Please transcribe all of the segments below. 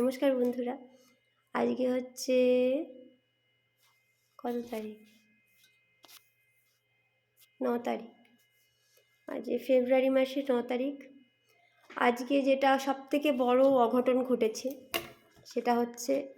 নমস্কার বন্ধুরা। আজকে হচ্ছে কত তারিখ? ন তারিখ। আজকে ফেব্রুয়ারি মাসের ন তারিখ। আজকে যেটা সব থেকে বড় অঘটন ঘটেছে, সেটা হচ্ছে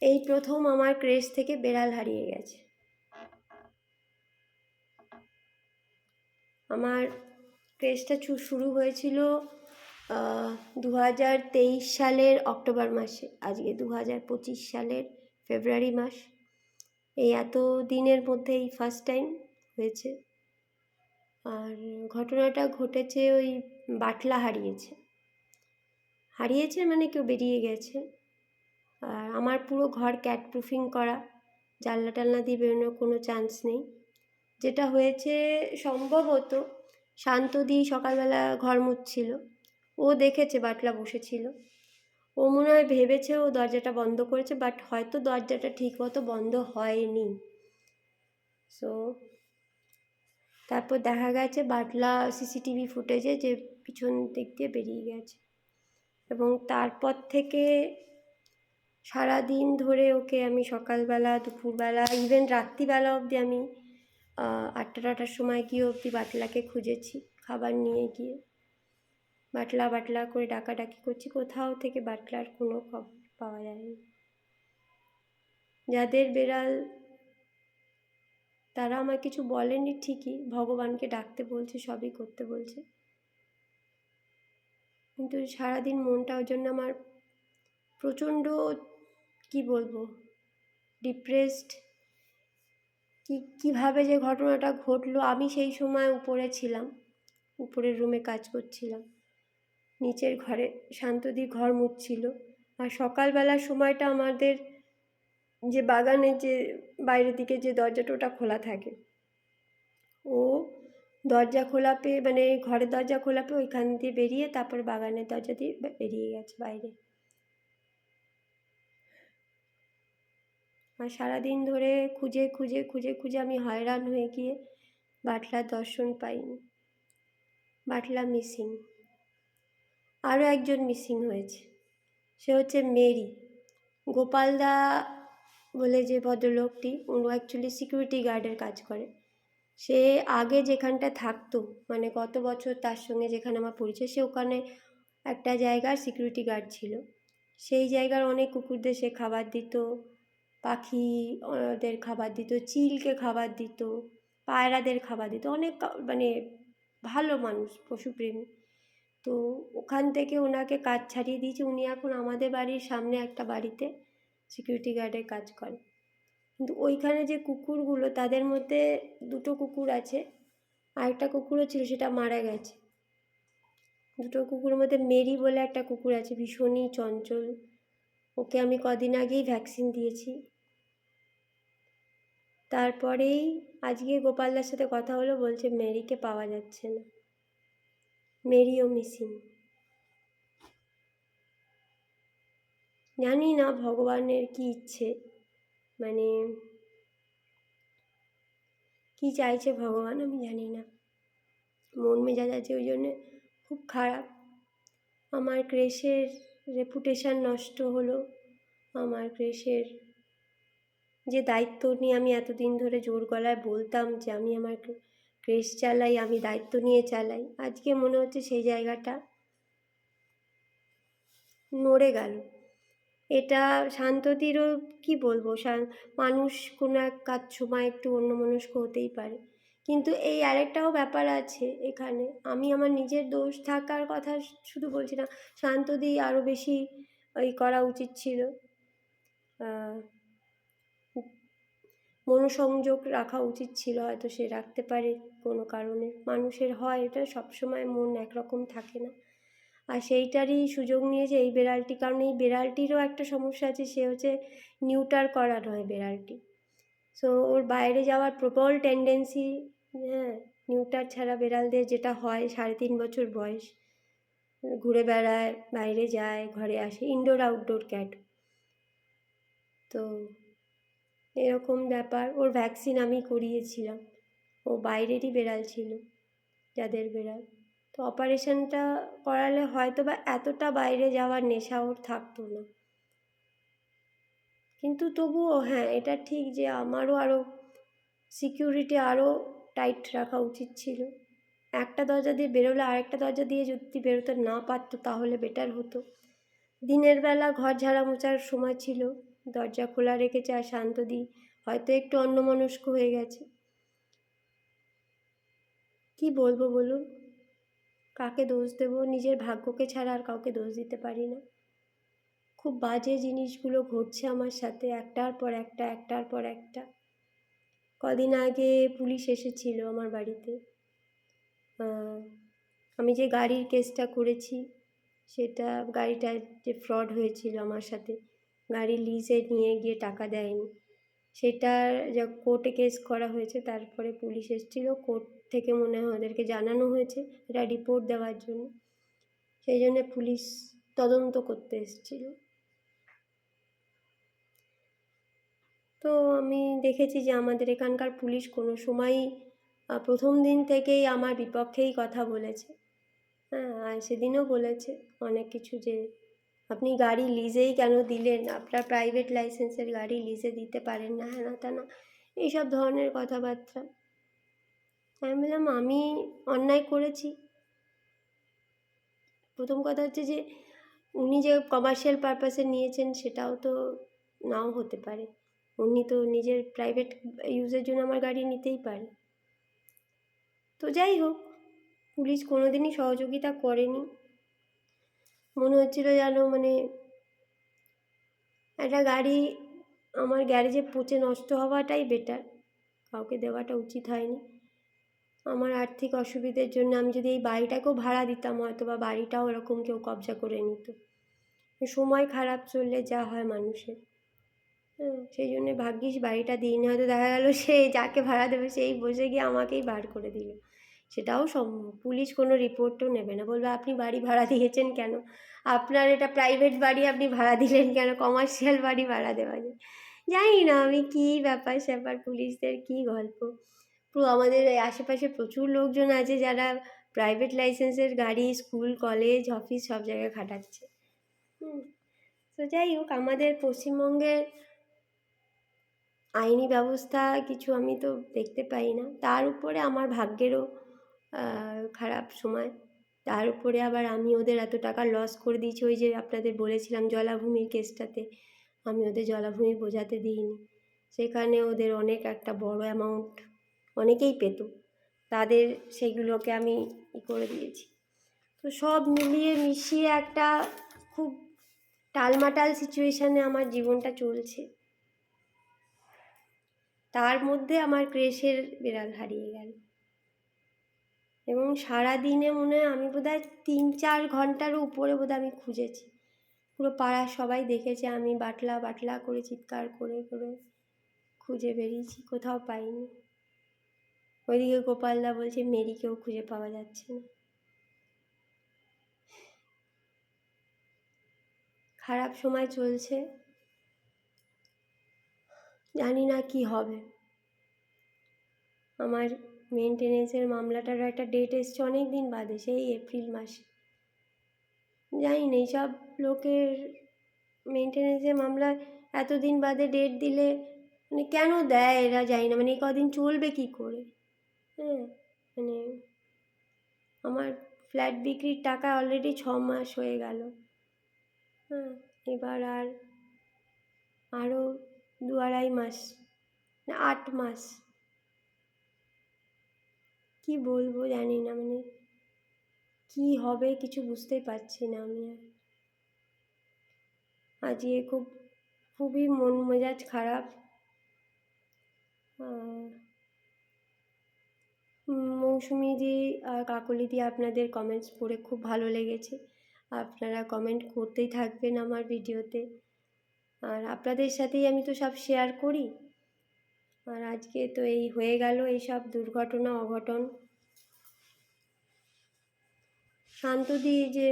এই প্রথম আমার ক্রেশ থেকে বেড়াল হারিয়ে গেছে। আমার ক্রেজটা শুরু হয়েছিল দু হাজার তেইশ সালের অক্টোবর মাসে, আজকে দু হাজার পঁচিশ সালের ফেব্রুয়ারি মাস। এই এত দিনের মধ্যেই ফার্স্ট টাইম হয়েছে। আর ঘটনাটা ঘটেছে ওই বাটলা হারিয়েছে। হারিয়েছে মানে কেউ বেরিয়ে গেছে। আর আমার পুরো ঘর ক্যাট প্রুফিং করা, জানলা টালনা দিয়ে বেরোনোর কোনো চান্স নেই। যেটা হয়েছে, সম্ভবত শান্ত শান্তদি সকালবেলা ঘর মুছছিল। ও দেখেছে বাটলা বসেছিল। ও মনে হয় ভেবেছে ও দরজাটা বন্ধ করেছে বাট হয়তো দরজাটা ঠিক মতো বন্ধ হয়নি। সো তারপর দেখা গেছে বাটলা সিসিটিভি ফুটেজে যে পিছন দিক দিয়ে বেরিয়ে গেছে। এবং তারপর থেকে সারা দিন ধরে ওকে আমি সকালবেলা, দুপুরবেলা ইভেন রাত্রিবেলা অবধি আমি আটটা নটার সময় গিয়ে অবধি বাটলাকে খুঁজেছি, খাবার নিয়ে গিয়ে। বাটলা বাটলা করে ডাকাডাকি করছি, কোথাও থেকে বাটলার কোনো খবর পাওয়া যায়নি। যাদের বেড়াল, তারা আমার কিছু বলেনি ঠিকই, ভগবানকে ডাকতে বলছে, সবই করতে বলছে। কিন্তু সারাদিন মনটা ওই জন্য আমার প্রচণ্ড, কি বলব ডিপ্রেসড কি, কীভাবে যে ঘটনাটা ঘটলো, আমি সেই সময় উপরে ছিলাম, উপরের রুমে কাজ করছিলাম। নিচের ঘরে শান্তদি ঘর মুছছিল। আর সকালবেলার সময়টা আমাদের যে বাগানের যে বাইরের দিকে যে দরজাটা ওটা খোলা থাকে। ও দরজা খোলা পেয়ে মানে ঘরের দরজা খোলা পেয়ে ওইখান দিয়ে বেরিয়ে তারপর বাগানের দরজা দিয়ে বেরিয়ে গেছে বাইরে। আর সারাদিন ধরে খুঁজে খুঁজে খুঁজে খুঁজে আমি হয়রান হয়ে গিয়ে বাটলার দর্শন পাইনি। Butler missing. আরও একজন মিসিং হয়েছে। সে হচ্ছে মেরি গোপালদা বলে যে ভদ্রলোকটি, উনি অ্যাকচুয়ালি সিকিউরিটি গার্ডের কাজ করে। সে আগে যেখানটা থাকতো মানে গত বছর তার সঙ্গে যেখানে আমার পরিচয়, সে ওখানে একটা জায়গার সিকিউরিটি গার্ড ছিল। সেই জায়গার অনেক কুকুরদের সে খাবার দিত, পাখি ওদের খাবার দিত, চিলকে খাবার দিত, পায়রাদের খাবার দিত। অনেক মানে ভালো মানুষ, পশুপ্রেমী। তো ওখান থেকে ওনাকে কাজ ছাড়িয়ে দিয়েছি। উনি এখন আমাদের বাড়ির সামনে একটা বাড়িতে সিকিউরিটি গার্ডের কাজ করে। কিন্তু ওইখানে যে কুকুরগুলো, তাদের মধ্যে দুটো কুকুর আছে। আরেকটা কুকুরও ছিল, সেটা মারা গেছে। দুটো কুকুরের মধ্যে মেরি বলে একটা কুকুর আছে, ভীষণই চঞ্চল। ওকে আমি কদিন আগেই ভ্যাকসিন দিয়েছি। তারপরেই আজকে গোপালদার সাথে কথা হলো, বলছে, মেরিকে পাওয়া যাচ্ছে না। মেরিও মিসিং। জানি না ভগবানের কি ইচ্ছে মানে কি চাইছে ভগবান আমি জানি না। মন মেজাজ আছে ওই জন্যে খুব খারাপ। আমার ক্রেশের রেপুটেশান নষ্ট হলো। আমার ক্রেশের যে দায়িত্ব নিয়ে আমি এতদিন ধরে জোর গলায় বলতাম যে আমি আমার ক্রেশ চালাই, আমি দায়িত্ব নিয়ে চালাই। আজকে মনে হচ্ছে সেই জায়গাটা নড়ে গেল। এটা শান্ততিরও কি বলব? মানুষ কোনো এক কাজ সময় একটু অন্যমনস্ক হতেই পারে। কিন্তু এই আরেকটাও ব্যাপার আছে এখানে। আমি আমার নিজের দোষ থাকার কথা শুধু বলছি না, শান্তদি আরও বেশি ওই করা উচিত ছিল। মনোসংযোগ রাখা উচিত ছিল, হয়তো সে রাখতে পারে কোনো কারণে। মানুষের হয় এটা সবসময়, মন একরকম থাকে না। আর সেইটারই সুযোগ নিয়েছে এই বেড়ালটি, কারণ এই বেড়ালটিরও একটা সমস্যা আছে, সে হচ্ছে নিউটার করা নয় বেড়ালটি। সো ওর বাইরে যাওয়ার প্রবল টেন্ডেন্সি হ্যাঁ নিউটার ছাড়া বেড়ালদের যেটা হয়, সাড়ে তিন বছর বয়স, ঘুরে বেড়ায়, বাইরে যায়, ঘরে আসে ইনডোর আউটডোর ক্যাট তো এরকম ব্যাপার। ওর ভ্যাকসিন আমি করিয়েছিলাম। ও বাইরেরই বেড়াল ছিল, যাদের বেড়াল। তো অপারেশনটা করালে হয়তো বা এতটা বাইরে যাওয়ার নেশা ওর থাকতো না। কিন্তু তবুও হ্যাঁ এটা ঠিক যে আমারও আরও সিকিউরিটি আরও টাইট রাখা উচিত ছিল। একটা দরজা দিয়ে বেরোলে আরেকটা দরজা দিয়ে যদি বেরোতে না পারতো তাহলে বেটার হতো। দিনের বেলা ঘর ঝাড়া মোছার সময় ছিল। দরজা খোলা রেখেছে আর শান্তদি হয়তো একটু অন্যমনস্ক হয়ে গেছে। কি বলব বলুন? কাকে দোষ দেবো? নিজের ভাগ্যকে ছাড়া আর কাউকে দোষ দিতে পারি না। খুব বাজে জিনিসগুলো ঘটছে আমার সাথে, একটার পর একটা, একটার পর একটা। কদিন আগে পুলিশ এসেছিল আমার বাড়িতে। আমি যে গাড়ির কেসটা করেছি, সেটা গাড়িটা যে ফ্রড হয়েছিল আমার সাথে গাড়ি লিজে নিয়ে গিয়ে টাকা দেয়নি। সেটার যা কোর্টে কেস করা হয়েছে, তারপরে পুলিশ এসেছিল। কোর্ট থেকে মনে হয় ওদেরকে জানানো হয়েছে এটা রিপোর্ট দেওয়ার জন্য। সেই জন্যে পুলিশ তদন্ত করতে এসেছিল। তো আমি দেখেছি যে আমাদের এখানকার পুলিশ কোনো সময়ই প্রথম দিন থেকেই আমার বিপক্ষেই কথা বলেছে। হ্যাঁ আর সেদিনও বলেছে অনেক কিছু যে আপনি গাড়ি লিজেই কেন দিলেন? আপনার প্রাইভেট লাইসেন্সের গাড়ি লিজে দিতে পারেন না হ্যাঁ তা না। এইসব ধরনের কথাবার্তা। আমি বললাম, আমি অন্যায় করেছি। প্রথম কথা হচ্ছে যে, উনি যে কমার্শিয়াল পারপাসে নিয়েছেন, সেটাও তো নাও হতে পারে। উনি তো নিজের প্রাইভেট ইউজের জন্য আমার গাড়ি নিতেই পারে। তো যাই হোক, পুলিশ কোনোদিনই সহযোগিতা করেনি। মনে হচ্ছিল যেন মানে একটা গাড়ি আমার গ্যারেজে পচে নষ্ট হওয়াটাই বেটার কাউকে দেওয়াটা উচিত হয়নি। আমার আর্থিক অসুবিধের জন্য আমি যদি এই বাড়িটাকেও ভাড়া দিতাম, হয়তো বা বাড়িটাও ওরকম কেউ কবজা করে নিত। সময় খারাপ চললে যা হয় মানুষের। হ্যাঁ সেই জন্যে ভাগ্যিস বাড়িটা দিইনি। হয়তো দেখা গেল সে যাকে ভাড়া দেবে, সেই বসে গিয়ে আমাকেই বার করে দিল। সেটাও পুলিশ কোনো রিপোর্টও নেবে না। বলবে, আপনি বাড়ি ভাড়া দিয়েছেন কেন? আপনার এটা প্রাইভেট বাড়ি, আপনি ভাড়া দিলেন কেন? কমার্শিয়াল বাড়ি ভাড়া দেওয়া যায়। জানি না আমি কী ব্যাপার স্যাপার, পুলিশদের কী গল্প। আমাদের আশেপাশে প্রচুর লোকজন আছে যারা প্রাইভেট লাইসেন্সের গাড়ি স্কুল কলেজ অফিস সব জায়গায় খাটাচ্ছে। হুম, তো যাই হোক, আমাদের পশ্চিমবঙ্গের আইনি ব্যবস্থা কিছু আমি তো দেখতে পাই না। তার উপরে আমার ভাগ্যেরও খারাপ সময়। তার উপরে আবার আমি ওদের এত টাকা লস করে দিয়েছি, ওই যে আপনাদের বলেছিলাম জলাভূমির কেসটাতে আমি ওদের জলাভূমি বোঝাতে দিইনি। সেখানে ওদের অনেক একটা বড় অ্যামাউন্ট অনেকেই পেত। তাদের সেগুলোকে আমি ই করে দিয়েছি। তো সব মিলিয়ে মিশিয়ে একটা খুব টালমাটাল সিচুয়েশানে আমার জীবনটা চলছে। তার মধ্যে আমার ক্রেশের বিড়াল হারিয়ে গেল। এবং সারা দিনে মনে হয় আমি বোধহয় তিন চার ঘন্টারও উপরে বোধহয় আমি খুঁজেছি। পুরো পাড়ার সবাই দেখেছে, আমি বাটলা বাটলা করে চিৎকার করে করে খুঁজে বেরিয়েছি, কোথাও পাইনি। ওইদিকে গোপালদা বলছে, মেরিকেও খুঁজে পাওয়া যাচ্ছে না। খারাপ সময় চলছে। জানি না কি হবে। আমার মেনটেনেন্সের মামলাটার একটা ডেট এসছে অনেক দিন বাদে, সেই এপ্রিল মাসে। জানি না, এইসব লোকের মেনটেনেন্সের মামলা এতদিন বাদে ডেট দিলে মানে কেন দেয় এরা জানি না মানে এই কদিন চলবে কী করে? হ্যাঁ মানে আমার ফ্ল্যাট বিক্রির টাকা অলরেডি ছ মাস হয়ে গেল। হ্যাঁ এবার আর আরও দু আড়াই মাস, না, আট মাস। কি বলব জানি না মানে কি হবে কিছু বুঝতেই পারছি না আমি আর। আজকে খুব খুবই মন মেজাজ খারাপ। আহ, উম, মৌসুমিদি আর কাকলিদি আপনাদের কমেন্টস পড়ে খুব ভালো লেগেছে। আপনারা কমেন্ট করতেই থাকবেন আমার ভিডিওতে আর আপনাদের সাথেই আমি তো সব শেয়ার করি। আর আজকে তো এই হয়ে গেল এইসব দুর্ঘটনা, অঘটন। শান্তদি যে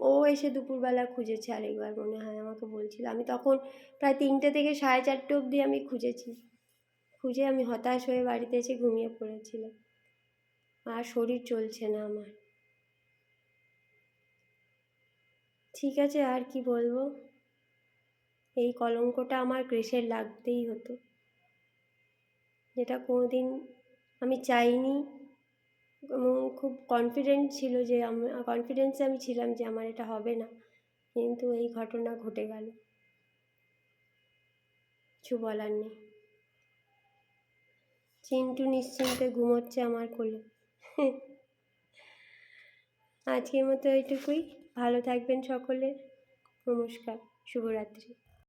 ও এসে দুপুরবেলা খুঁজেছে আরেকবার মনে হয় আমাকে বলছিল। আমি তখন প্রায় তিনটে থেকে সাড়ে চারটে অবধি আমি খুঁজেছি। খুঁজে আমি হতাশ হয়ে বাড়িতে এসে ঘুমিয়ে পড়েছিলাম। আর শরীর চলছে না আমার। ঠিক আছে, আর কি বলব? এই কলঙ্কটা আমার গ্রেসের লাগতেই হতো। যেটা কোনো দিন আমি চাইনি। এবং খুব কনফিডেন্ট ছিল যে আমি কনফিডেন্সে আমি ছিলাম যে আমার এটা হবে না। কিন্তু এই ঘটনা ঘটে গেল। কিছু বলার নেই। চিন্টু নিশ্চিন্তে ঘুমোচ্ছে আমার কোলে। আজকের মতো এইটুকুই। ভালো থাকবেন সকলে। নমস্কার। শুভরাত্রি।